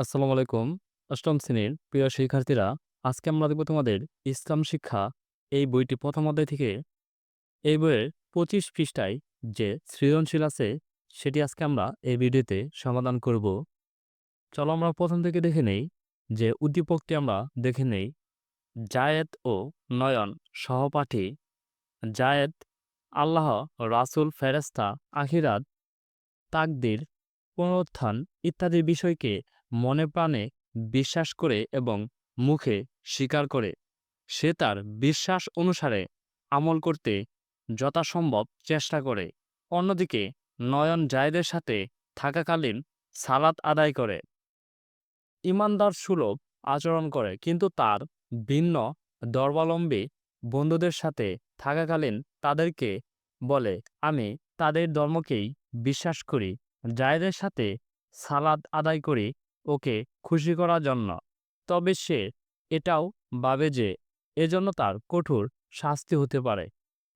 আসসালামু আলাইকুম। অষ্টম শ্রেণির প্রিয় শিক্ষার্থীরা, আজকে আমরা দেখব তোমাদের ইসলাম শিক্ষা এই বইটি প্রথম অধ্যায় থেকে। এই বইয়ের পঁচিশ পৃষ্ঠায় যে সৃজনশীল আছে, সেটি আজকে আমরা এই ভিডিওতে সমাধান করব। চলো আমরা প্রথম থেকে দেখে নেই যে উদ্দীপকটি আমরা দেখে নেই। জায়েদ ও নয়ন সহপাঠী। জায়েদ আল্লাহ, রাসুল ফেরেস্তা আখিরাত, তাকদির, পুনরুত্থান ইত্যাদি বিষয়কে মনে প্রাণে বিশ্বাস করে এবং মুখে স্বীকার করে। সে তার বিশ্বাস অনুসারে আমল করতে যথাসম্ভব চেষ্টা করে। অন্যদিকে নয়ন জায়েদের সাথে থাকাকালীন সালাত আদায় করে। ইমানদার সুলভ আচরণ করে, কিন্তু তার ভিন্ন ধর্মাবলম্বী বন্ধুদের সাথে থাকাকালীন তাদেরকে বলে, আমি তাদের ধর্মকেই বিশ্বাস করি। জায়েদের সাথে সালাদ আদায় করি ওকে খুশি করার জন্য। তবে সে এটাও ভাবে যে এজন্য তার কঠোর শাস্তি হতে পারে।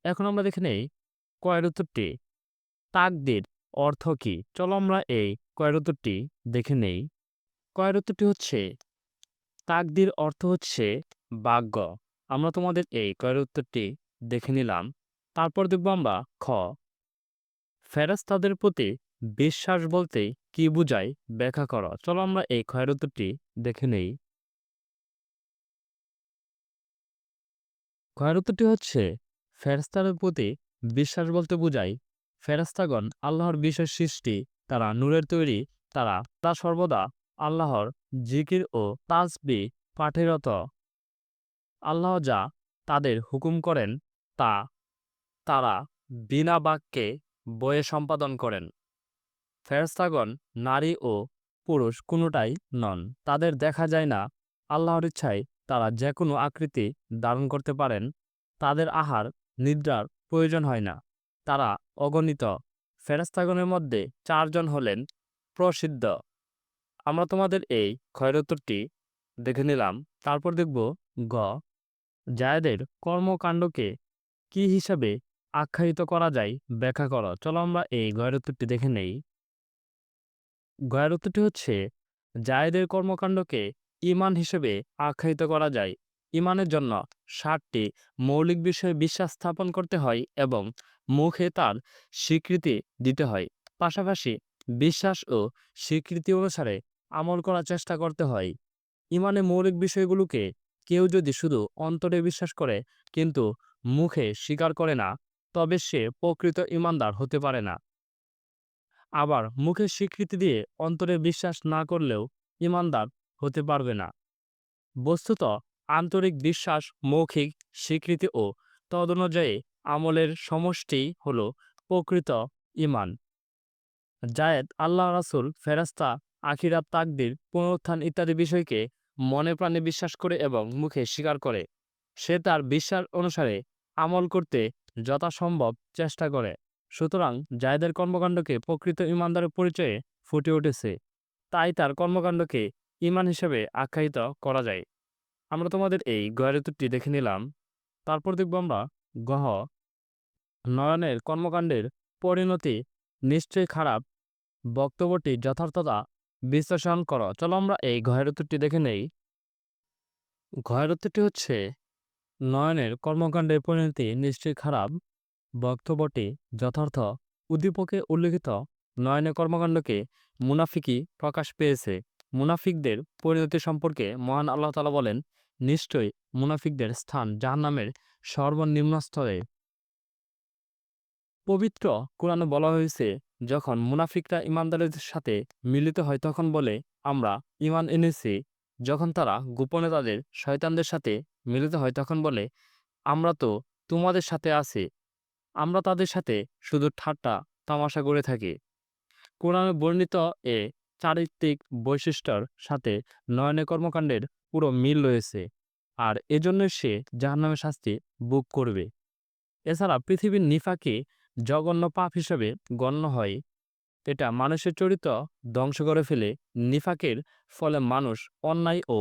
এখন আমরা দেখে নেই কয়ের উত্তরটি। তাকদির অর্থ কি? চলো আমরা এই কয়ের উত্তরটি দেখে নেই। কয়ের উত্তরটি হচ্ছে, তাকদির অর্থ হচ্ছে ভাগ্য। আমরা তোমাদের এই কয়ের উত্তরটি দেখে নিলাম। তারপর দেখব আমরা খ। ফেরেস্তাদের প্রতি বিশ্বাস বলতে কি বুঝায়, ব্যাখ্যা করো। চলো আমরা এই ক্ষয়ের উত্তরটি দেখে নেই। ক্ষয়ের উত্তরটি হচ্ছে ফেরেস্তাদের প্রতি বিশ্বাস বলতে বুঝায় ফেরেস্তাগণ আল্লাহর বিশেষ সৃষ্টি, তারা নূরের তৈরি, তারা তা সর্বদা আল্লাহর জিকির ও তাজবি পাঠেরত। আল্লাহ যা তাদের হুকুম করেন, তা তারা বিনা বাক্যে বয়ে সম্পাদন করেন। ফেরেস্তাগণ নারী ও পুরুষ কোনোটাই নন। তাদের দেখা যায় না, আল্লাহর ইচ্ছায় তারা যে কোনো আকৃতি ধারণ করতে পারেন, তাদের আহার, নিদ্রার প্রয়োজন হয় না। তারা অগণিত ফেরেস্তাগণের মধ্যে চারজন হলেন প্রসিদ্ধ। আমরা তোমাদের এই ক্ষয়রোত্তরটি দেখে নিলাম, তারপর দেখব গ জায়দের কর্মকাণ্ডকে কি হিসাবে আখ্যায়িত করা যায় ব্যাখ্যা করো। চলো আমরা এই গয়ের দেখে নেই। গয়ের উত্তরটি হচ্ছে, জায়েদের কর্মকাণ্ডকে ইমান হিসেবে আখ্যায়িত করা যায়। ইমানের জন্য ষাটটি মৌলিক বিষয়ে বিশ্বাস স্থাপন করতে হয় এবং মুখে তার স্বীকৃতি দিতে হয়। পাশাপাশি বিশ্বাস ও স্বীকৃতি অনুসারে আমল করার চেষ্টা করতে হয়। ইমানে মৌলিক বিষয়গুলোকে কেউ যদি শুধু অন্তরে বিশ্বাস করে কিন্তু মুখে স্বীকার করে না, তবে সে প্রকৃত ইমানদার হতে পারে না। আবার মুখে স্বীকৃতি দিয়ে অন্তরে বিশ্বাস না করলেও ইমানদার হতে পারবে না। বস্তুত আন্তরিক বিশ্বাস, মৌখিক স্বীকৃতি ও তদনুযায়ী আমলের সমষ্টি হল প্রকৃত ইমান। জায়েদ আল্লাহ রাসুল ফেরাস্তা আখিরাত তাকদির, পুনরুত্থান ইত্যাদি বিষয়কে মনে প্রাণে বিশ্বাস করে এবং মুখে স্বীকার করে। সে তার বিশ্বাস অনুসারে আমল করতে যথাসম্ভব চেষ্টা করে। সুতরাং জায়দের কর্মকাণ্ডকে প্রকৃত ইমানদারের পরিচয়ে ফুটে উঠেছে, তাই তার কর্মকাণ্ডকে ইমান হিসেবে আখ্যায়িত করা যায়। আমরা তোমাদের এই গয়ের উত্তরটি দেখে নিলাম। তারপর দেখব আমরা গহ, নয়নের কর্মকাণ্ডের পরিণতি নিশ্চয়ই খারাপ, বক্তব্যটি যথার্থতা বিশ্লেষণ করো। চলো আমরা এই ঘয়ের উত্তরটি দেখে নেই। ঘয়ের উত্তরটি হচ্ছে, নয়নের কর্মকাণ্ডের পরিণতি নিশ্চয়ই খারাপ বক্তব্যটি যথার্থ। উদ্দীপকে উল্লেখিত নয়নে কর্মকাণ্ডকে মুনাফিকি প্রকাশ পেয়েছে। মুনাফিকদের পরিণতি সম্পর্কে মহান আল্লাহ তালা বলেন, নিশ্চয়ই মুনাফিকদের স্থান জাহান্নামের সর্বনিম্ন স্তরে। পবিত্র কোরআনে বলা হয়েছে, যখন মুনাফিকরা ইমানদারের সাথে মিলিত হয় তখন বলে, আমরা ইমান এনেছি। যখন তারা গোপনে তাদের শয়তানদের সাথে মিলিত হয় তখন বলে, আমরা তো তোমাদের সাথে আছি। আমরা তাদের সাথে শুধু ঠাট্টা, তামাশা করে থাকি। কোরআনে বর্ণিত এ চারিত্রিক বৈশিষ্ট্যর সাথে নয়নে কর্মকাণ্ডের পুরো মিল রয়েছে, আর এজন্য সে জাহান্নামের শাস্তি বুক করবে। এছাড়া পৃথিবীর নিফাকে জঘন্য পাপ হিসেবে গণ্য হয়। এটা মানুষের চরিত্র ধ্বংস করে ফেলে, নিফাকের ফলে মানুষ অন্যায় ও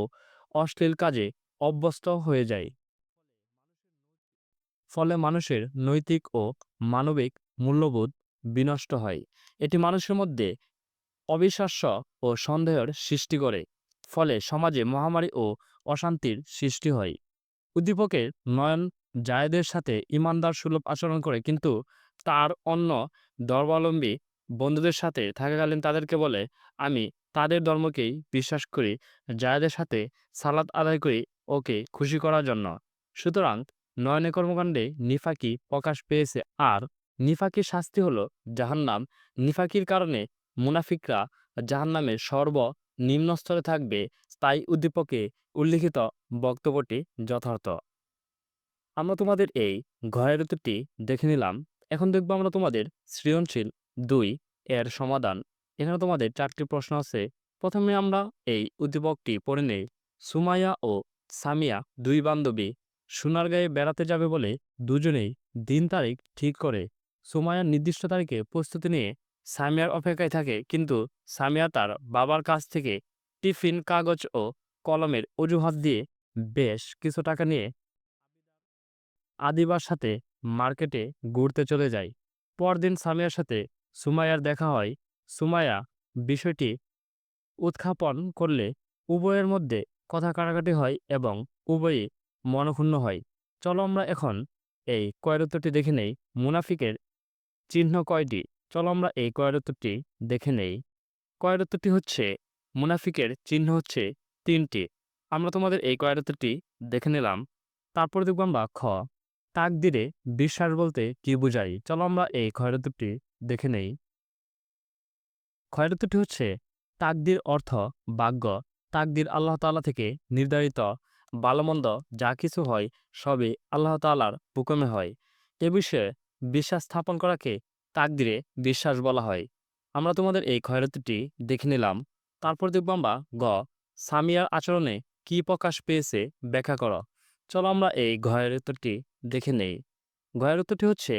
অশ্লীল কাজে অভ্যস্ত হয়ে যায়। ফলে মানুষের নৈতিক ও মানবিক মূল্যবোধ বিনষ্ট হয়। এটি মানুষের মধ্যে অবিশ্বাস্য ও সন্দেহের সৃষ্টি করে, ফলে সমাজে মহামারী ও অশান্তির সৃষ্টি হয়। উদ্দীপকের নয়ন জায়েদের সাথে ইমানদার সুলভ আচরণ করে, কিন্তু তার অন্য ধর্মাবলম্বী বন্ধুদের সাথে থাকাকালীন তাদেরকে বলে, আমি তাদের ধর্মকেই বিশ্বাস করি, জায়েদের সাথে সালাত আদায় করি ওকে খুশি করার জন্য। সুতরাং নয়নে কর্মকাণ্ডে নিফাকি প্রকাশ পেয়েছে। আর নিফাকির শাস্তি হলো জাহান্নাম। নিফাকির কারণে মুনাফিকরা জাহান্নামের সর্ব নিম্ন স্তরে থাকবে তাই উদ্দীপকে উল্লিখিত বক্তব্যটি যথার্থ। আমরা তোমাদের এই ঘরের ঋতুটি দেখে নিলাম। এখন দেখব আমরা তোমাদের সৃজনশীল দুই এর সমাধান। এখানে তোমাদের চারটি প্রশ্ন আছে। প্রথমে আমরা এই উদ্দীপকটি পড়ে নেই। সুমাইয়া ও সামিয়া দুই বান্ধবী সোনারগাঁয়ে বেড়াতে যাবে বলে দুজনেই দিন তারিখ ঠিক করে। সুমাইয়া নির্দিষ্ট তারিখে প্রস্তুতি নিয়ে সামিয়ার অপেক্ষায় থাকে, কিন্তু সামিয়া তার বাবার কাছ থেকে টিফিন, কাগজ ও কলমের অজুহাত দিয়ে বেশ কিছু টাকা নিয়ে আদিবার সাথে মার্কেটে ঘুরতে চলে যায়। পরদিন সামিয়ার সাথে সুমায়ার দেখা হয়। সুমায়া বিষয়টি উত্থাপন করলে উভয়ের মধ্যে কথা কাটাকাটি হয় এবং উভয়ই মনক্ষুণ্ণ হয়। চলো আমরা এখন এই কয়রত্বটি দেখে নেই। মুনাফিকের চিহ্ন কয়টি? চলো আমরা এই কয়রত্বটি দেখে নেই। কয়রত্বটি হচ্ছে, মুনাফিকের চিহ্ন হচ্ছে তিনটি। আমরা তোমাদের এই কয়রত্বটি দেখে নিলাম। তারপর দেখব আমরা খ। তাকদিরে বিশ্বাস বলতে কি বুঝাই? চলো আমরা এই খয়রতুটি দেখে নেই। খয়রতুটি হচ্ছে, তাকদির অর্থ ভাগ্য তাকদির আল্লাহ তাআলা থেকে নির্ধারিত ভালোমন্দ যা কিছু হয় সবই আল্লাহ তাআলার হুকুমে হয়। এ বিষয়ে বিশ্বাস স্থাপন করাকে তাকদিরে বিশ্বাস বলা হয়। আমরা তোমাদের এই খয়রতুটি দেখে নিলাম। তারপর দেখব আমরা গ, সামিয়ার আচরণে কি প্রকাশ পেয়েছে ব্যাখ্যা করো। চলো আমরা এই ঘয়ের উত্তরটি দেখে নেই। ঘয়ের উত্তরটি হচ্ছে,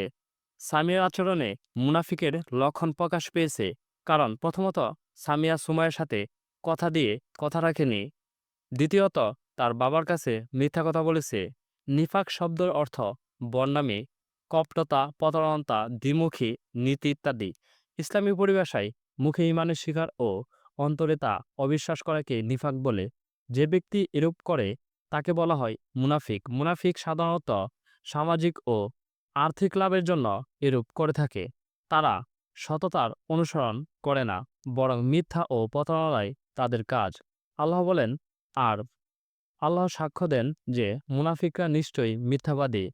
সামিয়ার আচরণে মুনাফিকের লক্ষণ প্রকাশ পেয়েছে। কারণ প্রথমত, সামিয়া সুমায়ের সাথে কথা দিয়ে কথা রাখেনি। দ্বিতীয়ত তার বাবার কাছে মিথ্যা কথা বলেছে। নিফাক শব্দের অর্থ বর্ণামী কপটতা প্রতারণতা দ্বিমুখী, নীতি ইত্যাদি। ইসলামী পরিভাষায় মুখে ইমানের শিকার ও অন্তরে তা অবিশ্বাস করাকে নিফাক বলে। যে ব্যক্তি এরূপ করে, তাকে বলা হয় মুনাফিক। মুনাফিক সাধারণত সামাজিক ও আর্থিক লাভের জন্য এরূপ করে থাকে। তারা সততার অনুসরণ করে না, বরং মিথ্যা ও প্রতারণায় তাদের কাজ। আল্লাহ বলেন, আর আল্লাহ সাক্ষ্য দেন যে মুনাফিকরা নিশ্চয়ই মিথ্যাবাদী।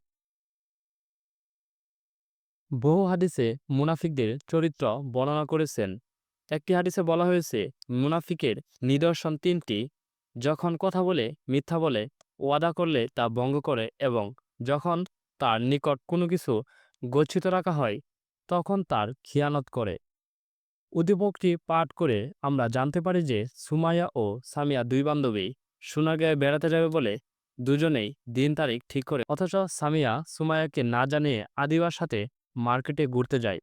বহু হাদিসে মুনাফিকদের চরিত্র বর্ণনা করেছেন। একটি হাদিসে বলা হয়েছে, মুনাফিকের নিদর্শন তিনটি, যখন কথা বলে মিথ্যা বলে, ওয়াদা করলে তা ভঙ্গ করে এবং যখন তার নিকট কোনো কিছু গচ্ছিত রাখা হয়, তখন তার খিয়ানত করে। উদ্দীপকটি পাঠ করে আমরা জানতে পারি যে সুমাইয়া ও সামিয়া দুই বান্ধবী সোনারগাঁয়ে বেড়াতে যাবে বলে দুজনেই দিন তারিখ ঠিক করে, অথচ সামিয়া সুমায়াকে না জানিয়ে আদিবার সাথে মার্কেটে ঘুরতে যায়।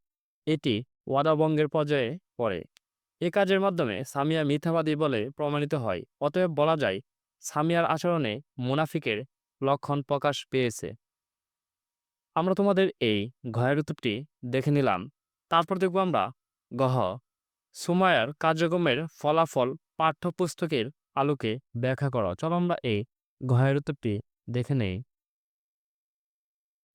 এটি ওয়াদাবঙ্গের পর্যায়ে পড়ে। এ কাজের মাধ্যমে সামিয়া মিথ্যাবাদী বলে প্রমাণিত হয়। অতএব বলা যায়, সামিয়ার আচরণে মুনাফিকের লক্ষণ প্রকাশ পেয়েছে। আমরা তোমাদের এই ঘয়ের উত্তরটি দেখে নিলাম। তারপর দেখব আমরা, গহ, সুমায়ার কার্যক্রমের ফলাফল পাঠ্যপুস্তকের আলোকে ব্যাখ্যা করো। চলো আমরা এই উত্তরটি দেখে নেই।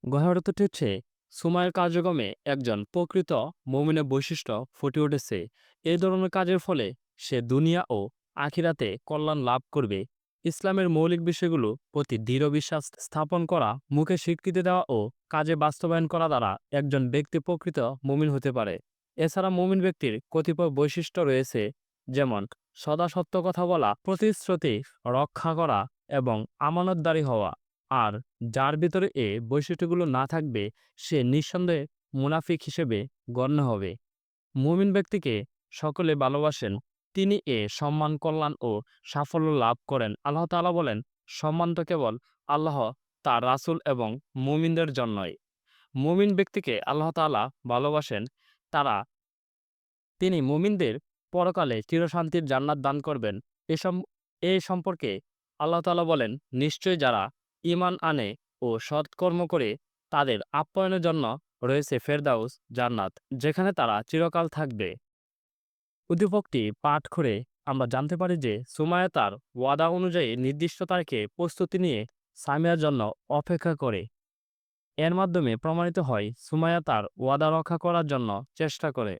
উত্তরটি হচ্ছে সুমায়ের কার্যক্রমে একজন প্রকৃত মমিনের বৈশিষ্ট্য ফুটে উঠেছে। এই ধরনের কাজের ফলে সে দুনিয়া ও আখিরাতে কল্যাণ লাভ করবে। ইসলামের মৌলিক বিষয়গুলো প্রতি দৃঢ় বিশ্বাস স্থাপন করা, মুখে স্বীকৃতি দেওয়া ও কাজে বাস্তবায়ন করা দ্বারা একজন ব্যক্তি প্রকৃত মুমিন হতে পারে। এছাড়া মুমিন ব্যক্তির কতিপয় বৈশিষ্ট্য রয়েছে, যেমন সদা সত্য কথা বলা, প্রতিশ্রুতি রক্ষা করা এবং আমানতদারি হওয়া। আর যার ভিতরে এ বৈশিষ্ট্যগুলো না থাকবে, সে নিঃসন্দেহে মুনাফিক হিসেবে গণ্য হবে। মুমিন ব্যক্তিকে সকলে ভালোবাসেন, তিনি এ সম্মান, কল্যাণ ও সাফল্য লাভ করেন। আল্লাহ তাআলা বলেন, সম্মান তো কেবল আল্লাহ, তার রাসূল এবং মুমিনদের জন্যই। মুমিন ব্যক্তিকে আল্লাহ তাআলা ভালোবাসেন, তারা, তিনি মুমিনদের পরকালে চিরশান্তির জান্নাত দান করবেন। এসম এ সম্পর্কে আল্লাহ তাআলা বলেন নিশ্চয় যারা ইমান আনে ও সৎকর্ম করে, তাদের আপ্যায়নের জন্য রয়েছে ফেরদাউস জান্নাত, যেখানে তারা চিরকাল থাকবে। উদ্দীপকটি পাঠ করে আমরা জানতে পারি যে সুমায়া তার ওয়াদা অনুযায়ী নির্দিষ্ট তারিখে প্রস্তুতি নিয়ে সামিয়ার জন্য অপেক্ষা করে। এর মাধ্যমে প্রমাণিত হয় সুমায়া তার ওয়াদা রক্ষা করার জন্য চেষ্টা করে।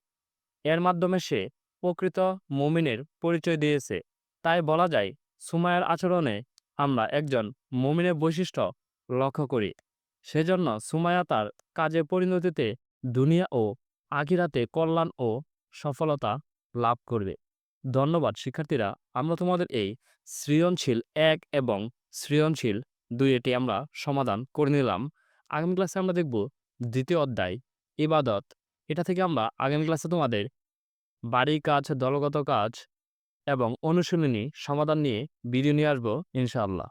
এর মাধ্যমে সে প্রকৃত মুমিনের পরিচয় দিয়েছে। তাই বলা যায় সুমায়ার আচরণে আমরা একজন মুমিনের বৈশিষ্ট্য লক্ষ্য করি। সেজন্য সুমায়া তার কাজের পরিণতিতে দুনিয়া ও আখিরাতে কল্যাণ ও সফলতা লাভ করবে। ধন্যবাদ, শিক্ষার্থীরা। আমরা তোমাদের এই সৃজনশীল এক এবং সৃজনশীল দুই এটি আমরা সমাধান করে নিলাম। আগামী ক্লাসে আমরা দেখব দ্বিতীয় অধ্যায়, ইবাদত। এটা থেকে আমরা আগামী ক্লাসে তোমাদের বাড়ির কাজ দলগত কাজ এবং অনুশীলনী সমাধান নিয়ে ভিডিও নিয়ে আসব ইনশাআল্লাহ।